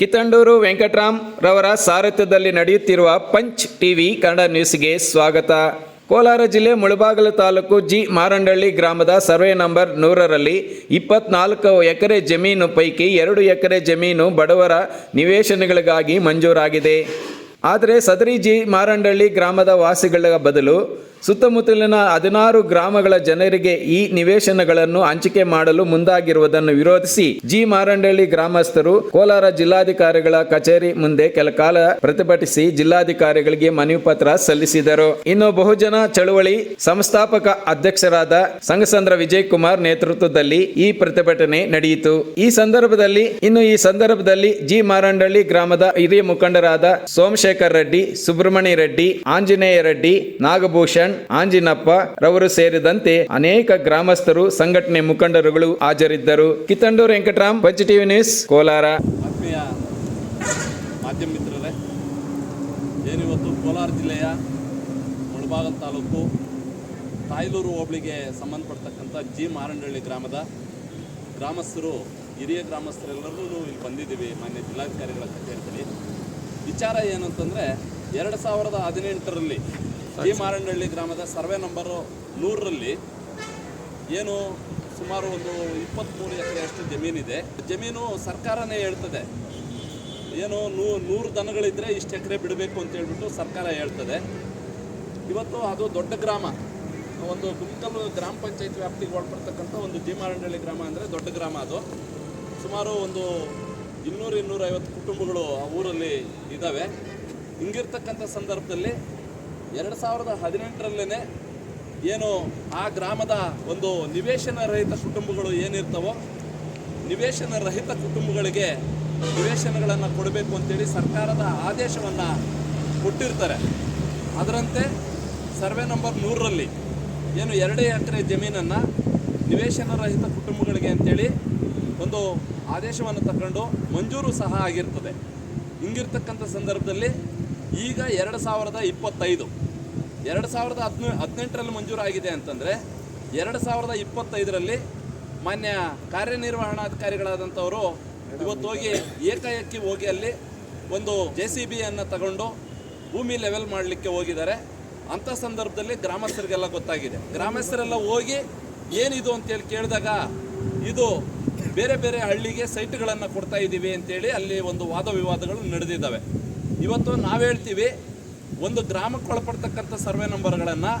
ಕಿತ್ತಂಡೂರು ವೆಂಕಟರಾಮ್ ರವರ ಸಾರಥ್ಯದಲ್ಲಿ ನಡೆಯುತ್ತಿರುವ punch TV Kannada ನ್ಯೂಸ್ಗೆ ಸ್ವಾಗತ. ಕೋಲಾರ ಜಿಲ್ಲೆ ಮುಳಬಾಗಿಲು ತಾಲೂಕು ಜಿ ಮಾರಂಡಳ್ಳಿ ಗ್ರಾಮದ ಸರ್ವೆ ನಂಬರ್ ನೂರರಲ್ಲಿ ಇಪ್ಪತ್ನಾಲ್ಕು ಎಕರೆ ಜಮೀನು ಪೈಕಿ ಎರಡು ಎಕರೆ ಜಮೀನು ಬಡವರ ನಿವೇಶನಗಳಿಗಾಗಿ ಮಂಜೂರಾಗಿದೆ. ಆದರೆ ಸದರಿ ಜಿ ಮಾರಂಡಳ್ಳಿ ಗ್ರಾಮದ ವಾಸಿಗಳ ಬದಲು ಸುತ್ತಮುತ್ತಲಿನ ಹದಿನಾರು ಗ್ರಾಮಗಳ ಜನರಿಗೆ ಈ ನಿವೇಶನಗಳನ್ನು ಹಂಚಿಕೆ ಮಾಡಲು ಮುಂದಾಗಿರುವುದನ್ನು ವಿರೋಧಿಸಿ ಜಿ ಮಾರಂಡಳ್ಳಿ ಗ್ರಾಮಸ್ಥರು ಕೋಲಾರ ಜಿಲ್ಲಾಧಿಕಾರಿಗಳ ಕಚೇರಿ ಮುಂದೆ ಕೆಲ ಕಾಲ ಪ್ರತಿಭಟಿಸಿ ಜಿಲ್ಲಾಧಿಕಾರಿಗಳಿಗೆ ಮನವಿ ಪತ್ರ ಸಲ್ಲಿಸಿದರು. ಇನ್ನು ಬಹುಜನ ಚಳುವಳಿ ಸಂಸ್ಥಾಪಕ ಅಧ್ಯಕ್ಷರಾದ ಸಂಘಸಂದ್ರ ವಿಜಯ್ ಕುಮಾರ್ ನೇತೃತ್ವದಲ್ಲಿ ಈ ಪ್ರತಿಭಟನೆ ನಡೆಯಿತು. ಈ ಸಂದರ್ಭದಲ್ಲಿ, ಇನ್ನು ಈ ಸಂದರ್ಭದಲ್ಲಿ ಜಿ ಮಾರಂಡಳ್ಳಿ ಗ್ರಾಮದ ಹಿರಿಯ ಮುಖಂಡರಾದ ಸೋಮಶೇಖರ್ ರೆಡ್ಡಿ, ಸುಬ್ರಹ್ಮಣ್ಯ ರೆಡ್ಡಿ, ಆಂಜನೇಯ ರೆಡ್ಡಿ, ನಾಗಭೂಷಣ್ ಆಂಜಿನಪ್ಪ ರವರು ಸೇರಿದಂತೆ ಅನೇಕ ಗ್ರಾಮಸ್ಥರು, ಸಂಘಟನೆ ಮುಖಂಡರುಗಳು ಹಾಜರಿದ್ದರು. ಕಿತ್ತಂಡೂರು ವೆಂಕಟರಾಮ್ ಪಂಚ ಟಿವಿ ನ್ಯೂಸ್, ಕೋಲಾರ. ಮಾಧ್ಯಮ ಮಿತ್ರರೇ ಏನಿವತ್ತು ಕೋಲಾರ ಜಿಲ್ಲೆಯ ಮುಳಬಾಗಲ್ ತಾಲೂಕು ತಾಯ್ಲೂರು ಹೋಬಳಿಗೆ ಸಂಬಂಧಪಡ್ತಕ್ಕಂಥ ಜಿ ಮಾರಂಡಳ್ಳಿ ಗ್ರಾಮದ ಗ್ರಾಮಸ್ಥರು, ಹಿರಿಯ ಗ್ರಾಮಸ್ಥರೆಲ್ಲರೂ ಇಲ್ಲಿ ಬಂದಿದ್ದೀವಿ, ಮಾನ್ಯ ಜಿಲ್ಲಾಧಿಕಾರಿಗಳ ಕಚೇರಿಯಲ್ಲಿ. ವಿಚಾರ ಏನು ಅಂತಂದರೆ ಎರಡು ಸಾವಿರದ ಹದಿನೆಂಟರಲ್ಲಿ ಜಿ ಮಾರಣಹಳ್ಳಿ ಗ್ರಾಮದ ಸರ್ವೆ ನಂಬರು ನೂರರಲ್ಲಿ ಏನು ಸುಮಾರು ಒಂದು ಇಪ್ಪತ್ತ್ಮೂರು ಎಕರೆಯಷ್ಟು ಜಮೀನಿದೆ. ಜಮೀನು ಸರ್ಕಾರನೇ ಹೇಳ್ತದೆ. ಏನು ನೂ, ನೂರು ದನಗಳಿದ್ದರೆ ಇಷ್ಟು ಎಕರೆ ಬಿಡಬೇಕು ಅಂತ ಹೇಳ್ಬಿಟ್ಟು ಸರ್ಕಾರ ಹೇಳ್ತದೆ. ಇವತ್ತು ಅದು ದೊಡ್ಡ ಗ್ರಾಮ. ಒಂದು ಗುಂಕಲ್ ಗ್ರಾಮ ಪಂಚಾಯತ್ ವ್ಯಾಪ್ತಿಗೆ ಒಳಪಡ್ತಕ್ಕಂಥ ಒಂದು ಜೀಮಾರಂಡಳ್ಳಿ ಗ್ರಾಮ ಅಂದರೆ ದೊಡ್ಡ ಗ್ರಾಮ ಅದು. ಸುಮಾರು ಒಂದು ಇನ್ನೂರು ಇನ್ನೂರೈವತ್ತು ಕುಟುಂಬಗಳು ಆ ಊರಲ್ಲಿ ಇದ್ದಾವೆ. ಹಿಂಗಿರ್ತಕ್ಕಂಥ ಸಂದರ್ಭದಲ್ಲಿ ಎರಡು ಸಾವಿರದ ಹದಿನೆಂಟರಲ್ಲೇ ಏನು ಆ ಗ್ರಾಮದ ಒಂದು ನಿವೇಶನ ರಹಿತ ಕುಟುಂಬಗಳು ಏನಿರ್ತವೋ ನಿವೇಶನ ರಹಿತ ಕುಟುಂಬಗಳಿಗೆ ನಿವೇಶನಗಳನ್ನು ಕೊಡಬೇಕು ಅಂತೇಳಿ ಸರ್ಕಾರದ ಆದೇಶವನ್ನು ಕೊಟ್ಟಿರ್ತಾರೆ. ಅದರಂತೆ ಸರ್ವೆ ನಂಬರ್ ನೂರರಲ್ಲಿ ಏನು ಎರಡೇ ಎಕರೆ ಜಮೀನನ್ನು ನಿವೇಶನ ರಹಿತ ಕುಟುಂಬಗಳಿಗೆ ಅಂತೇಳಿ ಒಂದು ಆದೇಶವನ್ನು ತಗೊಂಡು ಮಂಜೂರು ಸಹ ಆಗಿರ್ತದೆ. ಹಿಂಗಿರ್ತಕ್ಕಂಥ ಸಂದರ್ಭದಲ್ಲಿ ಈಗ ಎರಡು ಸಾವಿರದ ಇಪ್ಪತ್ತೈದು. ಎರಡು ಸಾವಿರದ ಹದಿನ, ಹದಿನೆಂಟರಲ್ಲಿ ಮಂಜೂರಾಗಿದೆ ಅಂತಂದರೆ, ಎರಡು ಸಾವಿರದ ಇಪ್ಪತ್ತೈದರಲ್ಲಿ ಮಾನ್ಯ ಕಾರ್ಯನಿರ್ವಹಣಾಧಿಕಾರಿಗಳಾದಂಥವರು ಇವತ್ತು ಹೋಗಿ ಏಕಾಏಕಿ ಹೋಗಿ ಅಲ್ಲಿ ಒಂದು ಜೆ ಸಿ ಬಿಯನ್ನು ತಗೊಂಡು ಭೂಮಿ ಲೆವೆಲ್ ಮಾಡಲಿಕ್ಕೆ ಹೋಗಿದ್ದಾರೆ. ಅಂಥ ಸಂದರ್ಭದಲ್ಲಿ ಗ್ರಾಮಸ್ಥರಿಗೆಲ್ಲ ಗೊತ್ತಾಗಿದೆ. ಗ್ರಾಮಸ್ಥರೆಲ್ಲ ಹೋಗಿ ಏನಿದು ಅಂತೇಳಿ ಕೇಳಿದಾಗ ಇದು ಬೇರೆ ಬೇರೆ ಹಳ್ಳಿಗೆ ಸೈಟ್ಗಳನ್ನು ಕೊಡ್ತಾ ಇದ್ದೀವಿ ಅಂತೇಳಿ ಅಲ್ಲಿ ಒಂದು ವಾದ ವಿವಾದಗಳು ನಡೆದಿದ್ದಾವೆ. ಇವತ್ತು ನಾವು ಹೇಳ್ತೀವಿ, ಒಂದು ಗ್ರಾಮಕ್ಕೆ ಒಳಪಡ್ತಕ್ಕಂಥ ಸರ್ವೆ ನಂಬರ್ಗಳನ್ನು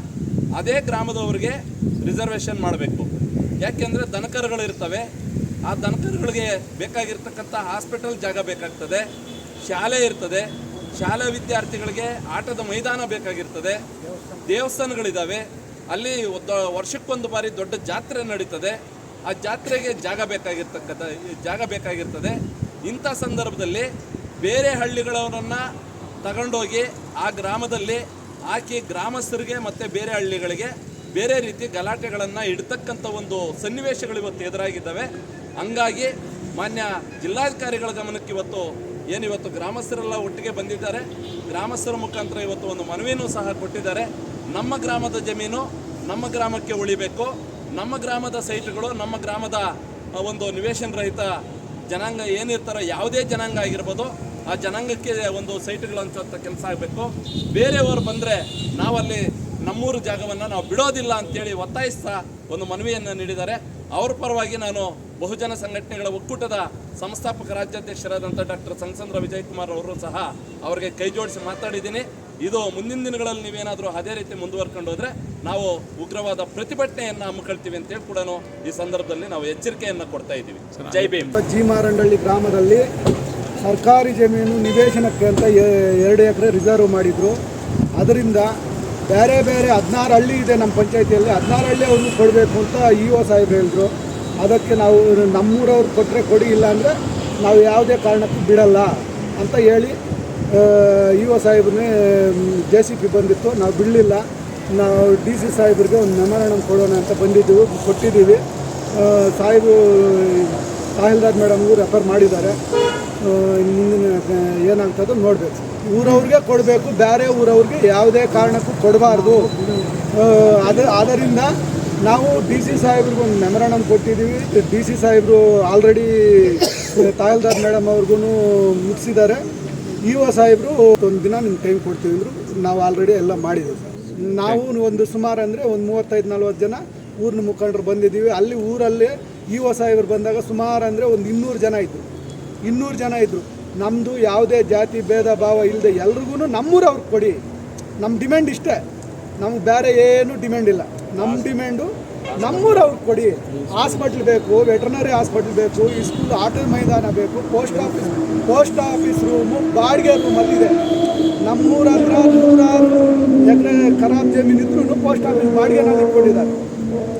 ಅದೇ ಗ್ರಾಮದವ್ರಿಗೆ ರಿಸರ್ವೇಷನ್ ಮಾಡಬೇಕು. ಯಾಕೆಂದರೆ ದನಕರುಗಳಿರ್ತವೆ ಆ ದನಕರುಗಳಿಗೆ ಬೇಕಾಗಿರ್ತಕ್ಕಂಥ ಹಾಸ್ಪಿಟಲ್ ಜಾಗ ಬೇಕಾಗ್ತದೆ, ಶಾಲೆ ಇರ್ತದೆ, ಶಾಲಾ ವಿದ್ಯಾರ್ಥಿಗಳಿಗೆ ಆಟದ ಮೈದಾನ ಬೇಕಾಗಿರ್ತದೆ ದೇವಸ್ಥಾನಗಳಿದ್ದಾವೆ ಅಲ್ಲಿ ವರ್ಷಕ್ಕೊಂದು ಬಾರಿ ದೊಡ್ಡ ಜಾತ್ರೆ ನಡೀತದೆ, ಆ ಜಾತ್ರೆಗೆ ಜಾಗ ಬೇಕಾಗಿರ್ತಕ್ಕಂಥ, ಜಾಗ ಬೇಕಾಗಿರ್ತದೆ. ಇಂಥ ಸಂದರ್ಭದಲ್ಲಿ ಬೇರೆ ಹಳ್ಳಿಗಳವರನ್ನು ತಗೊಂಡೋಗಿ ಆ ಗ್ರಾಮದಲ್ಲಿ ಹಾಕಿ ಗ್ರಾಮಸ್ಥರಿಗೆ ಮತ್ತು ಬೇರೆ ಹಳ್ಳಿಗಳಿಗೆ ಬೇರೆ ರೀತಿ ಗಲಾಟೆಗಳನ್ನು ಇಡ್ತಕ್ಕಂಥ ಒಂದು ಸನ್ನಿವೇಶಗಳು ಇವತ್ತು ಎದುರಾಗಿದ್ದಾವೆ. ಹಂಗಾಗಿ ಮಾನ್ಯ ಜಿಲ್ಲಾಧಿಕಾರಿಗಳ ಗಮನಕ್ಕೆ ಇವತ್ತು ಏನಿವತ್ತು ಗ್ರಾಮಸ್ಥರೆಲ್ಲ ಒಟ್ಟಿಗೆ ಬಂದಿದ್ದಾರೆ. ಗ್ರಾಮಸ್ಥರ ಮುಖಾಂತರ ಇವತ್ತು ಒಂದು ಮನವಿನೂ ಸಹ ಕೊಟ್ಟಿದ್ದಾರೆ. ನಮ್ಮ ಗ್ರಾಮದ ಜಮೀನು ನಮ್ಮ ಗ್ರಾಮಕ್ಕೆ ಉಳಿಬೇಕು. ನಮ್ಮ ಗ್ರಾಮದ ಸೈಟ್ಗಳು, ನಮ್ಮ ಗ್ರಾಮದ ಒಂದು ನಿವೇಶನ ರಹಿತ ಜನಾಂಗ ಏನಿರ್ತಾರೋ ಯಾವುದೇ ಜನಾಂಗ ಆಗಿರ್ಬೋದು, ಆ ಜನಾಂಗಕ್ಕೆ ಒಂದು ಸೈಟ್ಗಳು ಹಂಚುವಂಥ ಕೆಲಸ ಆಗಬೇಕು. ಬೇರೆಯವರು ಬಂದರೆ ನಾವಲ್ಲಿ ನಮ್ಮೂರು ಜಾಗವನ್ನು ನಾವು ಬಿಡೋದಿಲ್ಲ ಅಂತೇಳಿ ಒತ್ತಾಯಿಸ್ತಾ ಒಂದು ಮನವಿಯನ್ನು ನೀಡಿದ್ದಾರೆ. ಅವ್ರ ಪರವಾಗಿ ನಾನು ಬಹುಜನ ಸಂಘಟನೆಗಳ ಒಕ್ಕೂಟದ ಸಂಸ್ಥಾಪಕ ರಾಜ್ಯಾಧ್ಯಕ್ಷರಾದಂಥ ಡಾಕ್ಟರ್ ಸಂಗಸಂದ್ರ ವಿಜಯಕುಮಾರ್ ಅವರು ಸಹ ಅವರಿಗೆ ಕೈ ಜೋಡಿಸಿ ಮಾತಾಡಿದ್ದೀನಿ. ಇದು ಮುಂದಿನ ದಿನಗಳಲ್ಲಿ ನೀವೇನಾದರೂ ಅದೇ ರೀತಿ ಮುಂದುವರ್ಕೊಂಡು ಹೋದರೆ ನಾವು ಉಗ್ರವಾದ ಪ್ರತಿಭಟನೆಯನ್ನು ಹಮ್ಮಿಕೊಳ್ತೀವಿ ಅಂತೇಳಿ ಕೂಡ ಈ ಸಂದರ್ಭದಲ್ಲಿ ನಾವು ಎಚ್ಚರಿಕೆಯನ್ನು ಕೊಡ್ತಾ ಇದ್ದೀವಿ. ಜೈ ಭೀಮ್. ಜಿ ಮಾರಂಡಳ್ಳಿ ಗ್ರಾಮದಲ್ಲಿ ಸರ್ಕಾರಿ ಜಮೀನು ನಿವೇಶನಕ್ಕೆ ಅಂತ ಎರಡು ಎಕರೆ ರಿಸರ್ವ್ ಮಾಡಿದರು. ಅದರಿಂದ ಬೇರೆ ಬೇರೆ ಹದಿನಾರು ಹಳ್ಳಿ ಇದೆ ನಮ್ಮ ಪಂಚಾಯತಿಯಲ್ಲಿ. ಹದಿನಾರು ಹಳ್ಳಿ ಅವ್ರನ್ನ ಕೊಡಬೇಕು ಅಂತ ಇ ಒ ಸಾಹೇಬ್ರು ಹೇಳಿದ್ರು. ಅದಕ್ಕೆ ನಾವು ನಮ್ಮೂರವ್ರು ಕೊಟ್ಟರೆ ಕೊಡಿ ಇಲ್ಲ ಅಂದರೆ ನಾವು ಯಾವುದೇ ಕಾರಣಕ್ಕೂ ಬಿಡಲ್ಲ ಅಂತ ಹೇಳಿ ಒ ಸಾಹೇಬ್ರನ್ನೇ ಜೆ ಸಿ ಪಿ ಬಂದಿತ್ತು. ನಾವು ಬಿಡಲಿಲ್ಲ. ನಾವು ಡಿ ಸಿ ಸಾಹೇಬ್ರಿಗೆ ಒಂದು ಮೆಮೊರಾಂಡಮ್ ಕೊಡೋಣ ಅಂತ ಬಂದಿದ್ದೀವಿ. ಕೊಟ್ಟಿದ್ದೀವಿ. ಸಾಹೇಬ್ರು ಸಾಹೇಬು ತಹಸೀಲ್ದಾರ್ ಮೇಡಮ್ಗೂ ರೆಫರ್ ಮಾಡಿದ್ದಾರೆ. ಮುಂದಿನ ಏನಾಗ್ತದೋ ನೋಡಬೇಕು. ಊರವ್ರಿಗೆ ಕೊಡಬೇಕು. ಬೇರೆ ಊರವ್ರಿಗೆ ಯಾವುದೇ ಕಾರಣಕ್ಕೂ ಕೊಡಬಾರ್ದು. ಅದು, ಆದ್ದರಿಂದ ನಾವು ಡಿ ಸಿ ಸಾಹೇಬ್ರಿಗೆ ಒಂದು ಮೆಮೊರಾಂಡಮ್ ಕೊಟ್ಟಿದ್ದೀವಿ. ಡಿ ಸಿ ಸಾಹೇಬರು ಆಲ್ರೆಡಿ ತಹಲ್ದಾರ್ ಮೇಡಮ್ ಅವ್ರಿಗೂ ಮುಗಿಸಿದ್ದಾರೆ ಇ ಒ ಸಾಹೇಬರು ಒಂದು ದಿನ ನಿಮ್ಗೆ ಟೈಮ್ ಕೊಡ್ತೀವಿ ಅಂದರು ನಾವು ಆಲ್ರೆಡಿ ಎಲ್ಲ ಮಾಡಿದ್ದೀವಿ ಸರ್ ನಾವು ಒಂದು ಸುಮಾರು ಅಂದರೆ ಒಂದು ಮೂವತ್ತೈದು ನಲ್ವತ್ತು ಜನ ಊರಿನ ಮುಖಂಡರು ಬಂದಿದ್ದೀವಿ. ಅಲ್ಲಿ ಊರಲ್ಲಿ ಇ ಒ ಸಾಹೇಬರು ಬಂದಾಗ ಸುಮಾರು ಅಂದರೆ ಒಂದು ಇನ್ನೂರು ಜನ ಇದ್ದರು ಇನ್ನೂರು ಜನ ಇದ್ದರು ನಮ್ಮದು ಯಾವುದೇ ಜಾತಿ ಭೇದ ಭಾವ ಇಲ್ಲದೆ ಎಲ್ರಿಗೂ ನಮ್ಮೂರು ಅವ್ರಿಗೆ ಕೊಡಿ. ನಮ್ಮ ಡಿಮ್ಯಾಂಡ್ ಇಷ್ಟೇ. ನಮ್ಗೆ ಬೇರೆ ಏನು ಡಿಮ್ಯಾಂಡ್ ಇಲ್ಲ. ನಮ್ಮ ಡಿಮ್ಯಾಂಡು ನಮ್ಮೂರು ಅವ್ರಿಗೆ ಕೊಡಿ. ಹಾಸ್ಪಿಟ್ಲ್ ಬೇಕು, ವೆಟರ್ನರಿ ಹಾಸ್ಪಿಟ್ಲ್ ಬೇಕು, ಈ ಸ್ಕೂಲ್ ಆಟದ ಮೈದಾನ ಬೇಕು post office post office room ಬಾಡಿಗೆ ರೂಮಲ್ಲಿದೆ ನಮ್ಮೂರ ಹತ್ರ ನೂರಾರು ಎಕರೆ ಖರಾಬ್ ಇದ್ರೂ ಪೋಸ್ಟ್ ಆಫೀಸ್ ಬಾಡಿಗೆನಲ್ಲಿ ಇಟ್ಕೊಂಡಿದ್ದಾರೆ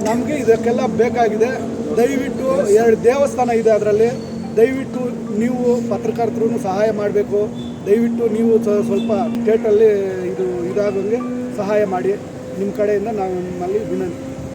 ನಮಗೆ ಇದಕ್ಕೆಲ್ಲ ಬೇಕಾಗಿದೆ. ದಯವಿಟ್ಟು ಎರಡು ದೇವಸ್ಥಾನ ಇದೆ ಅದರಲ್ಲಿ. ದಯವಿಟ್ಟು ನೀವು ಪತ್ರಕರ್ತರು ಸಹಾಯ ಮಾಡಬೇಕು. ದಯವಿಟ್ಟು ನೀವು ಸ್ವ- ಸ್ವಲ್ಪ ಸ್ಟೇಟಲ್ಲಿ ಇದು ಇದಾಗೋಂಗೆ ಸಹಾಯ ಮಾಡಿ. ನಿಮ್ಮ ಕಡೆಯಿಂದ ನಾವು ನಿಮ್ಮಲ್ಲಿ ವಿನಂತಿ.